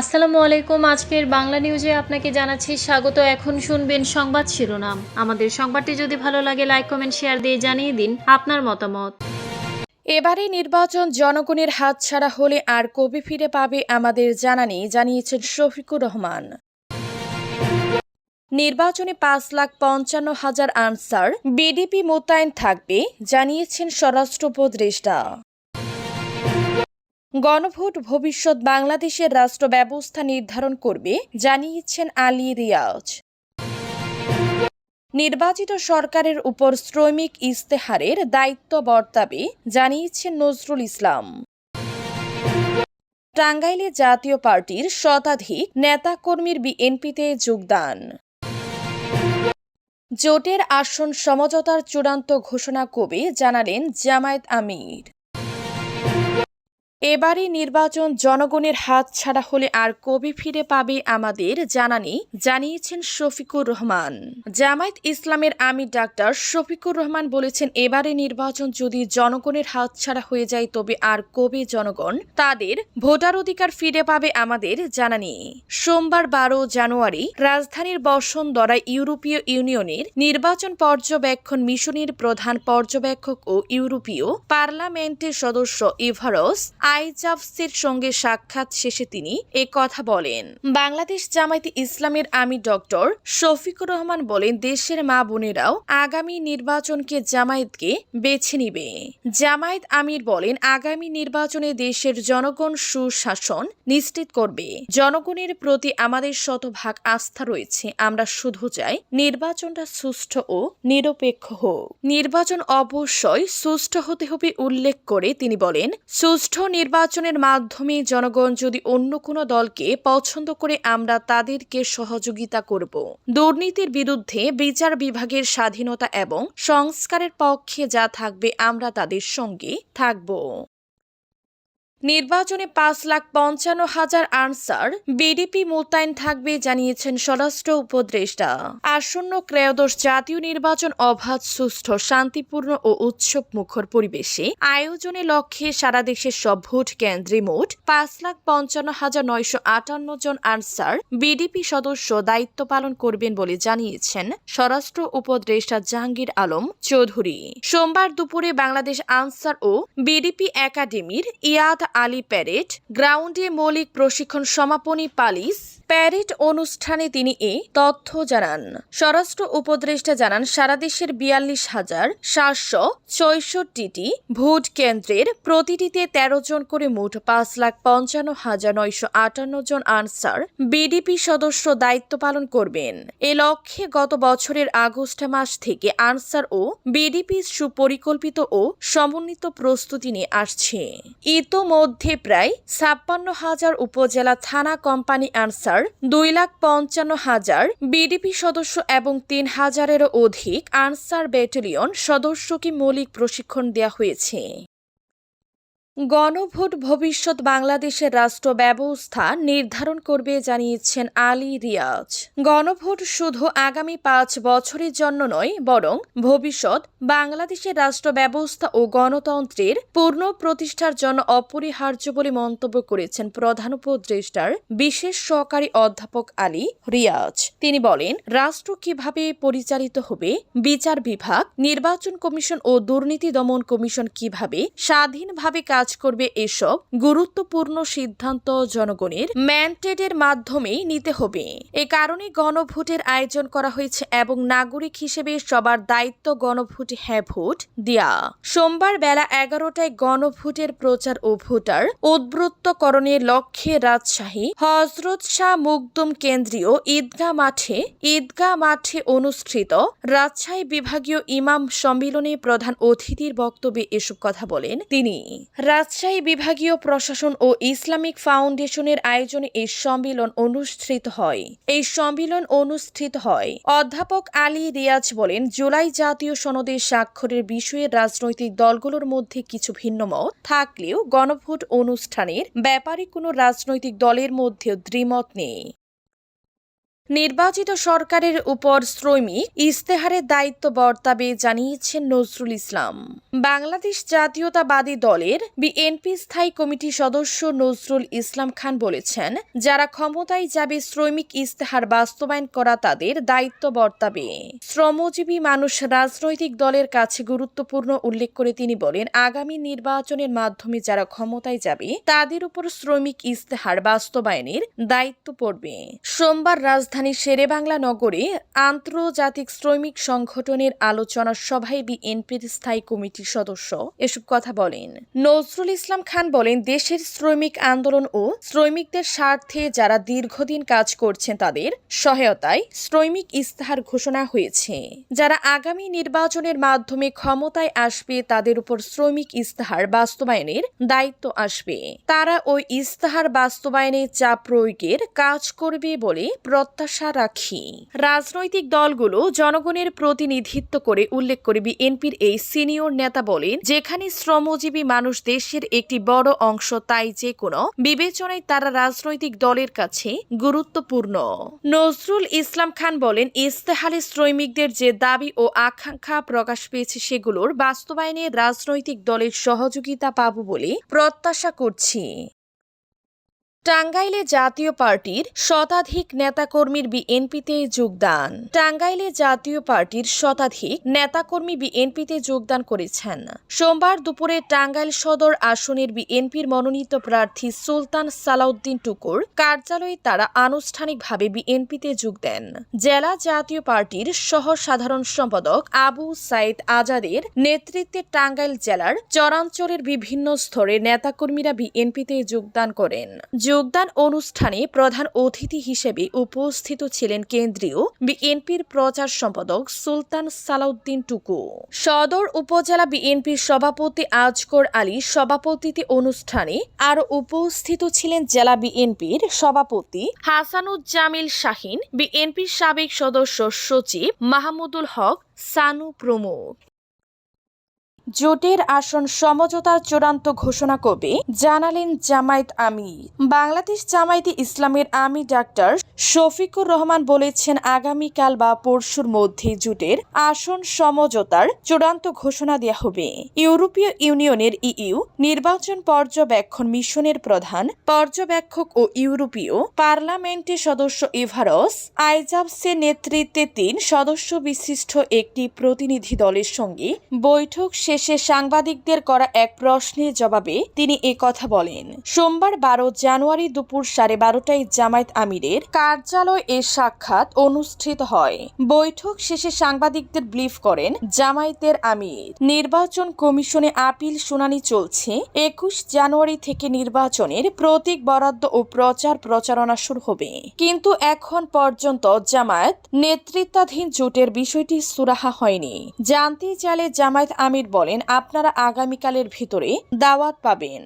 আসসালামু আলাইকুম। আজকের বাংলা নিউজে আপনাকে জানাচ্ছি স্বাগত। এখন শুনবেন সংবাদ শিরোনাম। আমাদের সংবাদটি যদি ভালো লাগে, লাইক, কমেন্ট, শেয়ার দিয়ে জানিয়ে দিন আপনার মতামত। এবারে নির্বাচন জনগণের হাতছাড়া হলে আর কবে ফিরে পাবে আমাদের জানা নেই, জানিয়েছেন শফিকুর রহমান। নির্বাচনে পাঁচ লাখ পঞ্চান্ন হাজার আনসার, বিডিপি মোতায়েন থাকবে, জানিয়েছেন স্বরাষ্ট্র উপদেষ্টা গণভোট ভবিষ্যৎ বাংলাদেশের রাষ্ট্র ব্যবস্থা নির্ধারণ করবে, জানিয়েছেন আলী রিয়াজ। নির্বাচিত সরকারের উপর শ্রমিক ইস্তেহারের দায়িত্ব বর্তাবে, জানিয়েছেন নজরুল ইসলাম। টাঙ্গাইলে জাতীয় পার্টির শতাধিক নেতাকর্মীর বিএনপিতে যোগদান। জোটের আসন সমঝোতার চূড়ান্ত ঘোষণা কবে, জানালেন জামায়াত আমির। এবারে নির্বাচন জনগণের হাত ছাড়া হলে আর কবি ফিরে পাবে আমাদের জানা নেই জানিয়েছেন শফিকুর রহমান। জামায়াত ইসলামের আমির ডাক্তার শফিকুর রহমান বলেছেন, এবারে নির্বাচন যদি জনগণের হাত ছাড়া হয়ে যায়, তবে আর কবি জনগণ তাদের ভোটার অধিকার ফিরে পাবে আমাদের জানা নেই সোমবার বারো জানুয়ারি রাজধানীর বসুন্ধরা ইউরোপীয় ইউনিয়নের নির্বাচন পর্যবেক্ষণ মিশনের প্রধান পর্যবেক্ষক ও ইউরোপীয় পার্লামেন্টের সদস্য ইভারস আইজাভসের সঙ্গে সাক্ষাৎ শেষে তিনি এ কথা বলেন, বাংলাদেশ জামায়াতে ইসলামের আমির ডক্টর শফিকুর রহমান বলেন, দেশের মা বোনেরাও আগামী নির্বাচনকে জামায়াতকে বেছে নিবে। জামায়াত আমির বলেন, আগামী নির্বাচনে দেশের জনগণ সুশাসন নিশ্চিত করবে। জনগণের প্রতি আমাদের শতভাগ আস্থা রয়েছে। আমরা শুধু চাই নির্বাচনটা সুষ্ঠু ও নিরপেক্ষ হোক। নির্বাচন অবশ্যই সুষ্ঠু হতে হবে উল্লেখ করে তিনি বলেন, সুষ্ঠু নির্বাচনের মাধ্যমে জনগণ যদি অন্য কোনো দলকে পছন্দ করে, আমরা তাদেরকে সহযোগিতা করব। দুর্নীতির বিরুদ্ধে বিচার বিভাগের স্বাধীনতা এবং সংস্কারের পক্ষে যা থাকবে, আমরা তাদের সঙ্গে থাকব। নির্বাচনে পাঁচ লাখ পঞ্চান্ন হাজার আনসার বিডিপি মোতায়েন থাকবে জানিয়েছেন স্বরাষ্ট্র উপদেষ্টা। আসন্ন ক্রয়োদশ জাতীয় নির্বাচন অবাধ, সুষ্ঠু, শান্তিপূর্ণ ও উৎসব মুখর পরিবেশে আয়োজনে লক্ষ্যে সারা দেশের সব ভোট কেন্দ্রে মোট পাঁচ লাখ পঞ্চান্ন হাজার নয়শো আটান্ন জন আনসার বিডিপি সদস্য দায়িত্ব পালন করবেন বলে জানিয়েছেন স্বরাষ্ট্র উপদেষ্টা জাহাঙ্গীর আলম চৌধুরী। সোমবার দুপুরে বাংলাদেশ আনসার ও বিডিপি একাডেমির ইয়াদ আলী প্যারেড গ্রাউন্ডে মৌলিক প্রশিক্ষণ সমাপনী পালিশ প্যারেড অনুষ্ঠানে তিনি এ তথ্য জানান। স্বরাষ্ট্র উপদেষ্টা জানান, সারা দেশের বিয়াল্লিশ হাজার সাতশো ছয়ষট্টিটি ভোট কেন্দ্রের প্রতিটিতে তেরো জন করে মোট পাঁচ লাখ পঞ্চান্ন হাজার নয়শো আটান্ন জন আনসার বিডিপি সদস্য দায়িত্ব পালন করবেন। এ লক্ষ্যে গত বছরের আগস্ট মাস থেকে আনসার ও বিডিপি সুপরিকল্পিত ও সমন্বিত প্রস্তুতি নিয়ে আসছে। ইতোমধ্যে প্রায় ছাপ্পান্ন হাজার উপজেলা থানা কোম্পানি আনসার দুই লাখ পঞ্চান্ন হাজার বিডিপি সদস্য এবং তিন হাজারেরও অধিক আনসার ব্যাটালিয়ন সদস্যকে মৌলিক প্রশিক্ষণ দেওয়া হয়েছে। গণভোট ভবিষ্যৎ বাংলাদেশের রাষ্ট্র ব্যবস্থা নির্ধারণ করবে জানিয়েছেন আলী রিয়াজ। গণভোট শুধু আগামী পাঁচ বছরের জন্য নয়, বরং ভবিষ্যৎ বাংলাদেশের রাষ্ট্র ব্যবস্থা ও গণতন্ত্রের পূর্ণ প্রতিষ্ঠার জন্য অপরিহার্য বলে মন্তব্য করেছেন প্রধান উপদেষ্টার বিশেষ সহকারী অধ্যাপক আলী রিয়াজ। তিনি বলেন, রাষ্ট্র কীভাবে পরিচালিত হবে, বিচার বিভাগ, নির্বাচন কমিশন ও দুর্নীতি দমন কমিশন কীভাবে স্বাধীনভাবে কাজ করবে এসব গুরুত্বপূর্ণ সিদ্ধান্ত জনগণের ম্যান্ডেটের মাধ্যমেই নিতে হবে। এ কারণে গণভোটের আয়োজন করা হয়েছে এবং নাগরিক হিসেবে সবার দায়িত্ব গণভোট হ্যাঁ ভোট দেয়া। সোমবার বেলা এগারোটায় গণভোটের প্রচার ও ভোটার উদ্বৃত্তকরণের লক্ষ্যে রাজশাহী হজরত শাহ মুকদুম কেন্দ্রীয় ঈদগাহ মাঠে ঈদগাহ মাঠে অনুষ্ঠিত রাজশাহী বিভাগীয় ইমাম সম্মেলনে প্রধান অতিথির বক্তব্যে এসব কথা বলেন তিনি। রাজশাহী বিভাগীয় প্রশাসন ও ইসলামিক ফাউন্ডেশনের আয়োজনে এই সম্মেলন অনুষ্ঠিত হয়। এই সম্মেলন অনুষ্ঠিত হয়। অধ্যাপক আলী রিয়াজ বলেন, জুলাই জাতীয় সনদে স্বাক্ষরের বিষয়ে রাজনৈতিক দলগুলোর মধ্যে কিছু ভিন্নমত থাকলেও গণভোট অনুষ্ঠানের ব্যাপারে কোনো রাজনৈতিক দলের মধ্যে দ্বিমত নেই। নির্বাচিত সরকারের উপর শ্রমিক ইস্তেহারের দায়িত্ব বর্তাবে জানিয়েছেন নজরুল ইসলাম। বাংলাদেশ জাতীয়তাবাদী দলের বিএনপি স্থায়ী কমিটি সদস্য নজরুল ইসলাম খান বলেছেন, যারা ক্ষমতায় যাবে শ্রমিক ইস্তেহার বাস্তবায়ন করা তাদের দায়িত্ব বর্তাবে। শ্রমজীবী মানুষ রাজনৈতিক দলের কাছে গুরুত্বপূর্ণ উল্লেখ করে তিনি বলেন, আগামী নির্বাচনের মাধ্যমে যারা ক্ষমতায় যাবে, তাদের উপর শ্রমিক ইস্তেহার বাস্তবায়নের দায়িত্ব পড়বে। সোমবার রাজধানীর শেরেবাংলা নগরে আন্তর্জাতিক শ্রমিক সংগঠনের আলোচনা সভায় বিএনপির স্থায়ী কমিটির সদস্য এসব কথা বলেন। নজরুল ইসলাম খান বলেন, দেশের শ্রমিক আন্দোলন ও শ্রমিকদের স্বার্থে যারা দীর্ঘদিন কাজ করছেন তাদের সহায়তায় শ্রমিক ইস্তাহার ঘোষণা হয়েছে। যারা আগামী নির্বাচনের মাধ্যমে ক্ষমতায় আসবে, তাদের উপর শ্রমিক ইস্তাহার বাস্তবায়নের দায়িত্ব আসবে। তারা ওই ইস্তাহার বাস্তবায়নে চাপ প্রয়োগের কাজ করবে বলে প্রত্যাশা রাখি। রাজনৈতিক দলগুলো জনগণের প্রতিনিধিত্ব করে উল্লেখ করে বিএনপির এই সিনিয়র নেতা বলেন, যেখানে শ্রমজীবী মানুষ দেশের একটি বড় অংশ, তাই যে কোনো বিবেচনায় তারা রাজনৈতিক দলের কাছে গুরুত্বপূর্ণ। নজরুল ইসলাম খান বলেন, ইস্তেহারে শ্রমিকদের যে দাবি ও আকাঙ্ক্ষা প্রকাশ পেয়েছে, সেগুলোর বাস্তবায়নে রাজনৈতিক দলের সহযোগিতা পাব বলে প্রত্যাশা করছি। টাঙ্গাইলে জাতীয় পার্টির শতাধিক নেতাকর্মীর বিএনপিতে যোগদান। টাঙ্গাইলে জাতীয় পার্টির শতাধিক নেতাকর্মী বিএনপিতে যোগদান করেছেন। সোমবার দুপুরে টাঙ্গাইল সদর আসনের বিএনপির মনোনীত প্রার্থী সুলতান সালাউদ্দিন টুকুর কার্যালয়ে তারা আনুষ্ঠানিকভাবে বিএনপিতে যোগ দেন। জেলা জাতীয় পার্টির সহ সাধারণ সম্পাদক আবু সাইদ আজাদের নেতৃত্বে টাঙ্গাইল জেলার চরাঞ্চলের বিভিন্ন স্তরে নেতাকর্মীরা বিএনপিতে যোগদান করেন। যোগদান অনুষ্ঠানে প্রধান অতিথি হিসেবে উপস্থিত ছিলেন কেন্দ্রীয় বিএনপির প্রচার সম্পাদক সুলতান সালাউদ্দিন টুকু। সদর উপজেলা বিএনপির সভাপতি আজকর আলী সভাপতিতে অনুষ্ঠানে আরও উপস্থিত ছিলেন জেলা বিএনপির সভাপতি হাসানুজ্জামিল শাহিন, বিএনপির সাবেক সদস্য সচিব মাহমুদুল হক সানু প্রমুখ। জোটের আসন সমঝোতার চূড়ান্ত ঘোষণা করবে জানালেন জামায়াত আমি বাংলাদেশ জামায়াতে ইসলামের আমি ডাক্তার শফিকুর রহমান বলেছেন, আগামীকাল বা পরশুর মধ্যে জোটের আসন সমঝোতার চূড়ান্ত ঘোষণা দেওয়া হবে। ইউরোপীয় ইউনিয়নের ইইউ নির্বাচন পর্যবেক্ষণ মিশনের প্রধান, পর্যবেক্ষক ও ইউরোপীয় পার্লামেন্টের সদস্য ইভারস আইজাবসের নেতৃত্বে তিন সদস্য বিশিষ্ট একটি প্রতিনিধি দলের সঙ্গে বৈঠক শেষে সাংবাদিকদের করা এক প্রশ্নের জবাবে তিনি এ কথা বলেন। সোমবার বারো জানুয়ারি দুপুর সাড়ে বারোটায় জামায়াত আমিরের কার্যালয় এ সাক্ষাৎ অনুষ্ঠিত হয়। বৈঠক শেষে সাংবাদিকদের ব্রিফ করেন জামায়াতের আমির। নির্বাচন কমিশনে আপিল শুনানি চলছে। একুশ জানুয়ারি থেকে নির্বাচনের প্রতীক বরাদ্দ ও প্রচার প্রচারণা শুরু হবে। কিন্তু এখন পর্যন্ত জামায়াত নেতৃত্বাধীন জোটের বিষয়টি সুরাহা হয়নি। জানতে চাইলে জামায়াত আমির বলেন আপনারা আগামীকালের ভিতরে দাওয়াত পাবেন।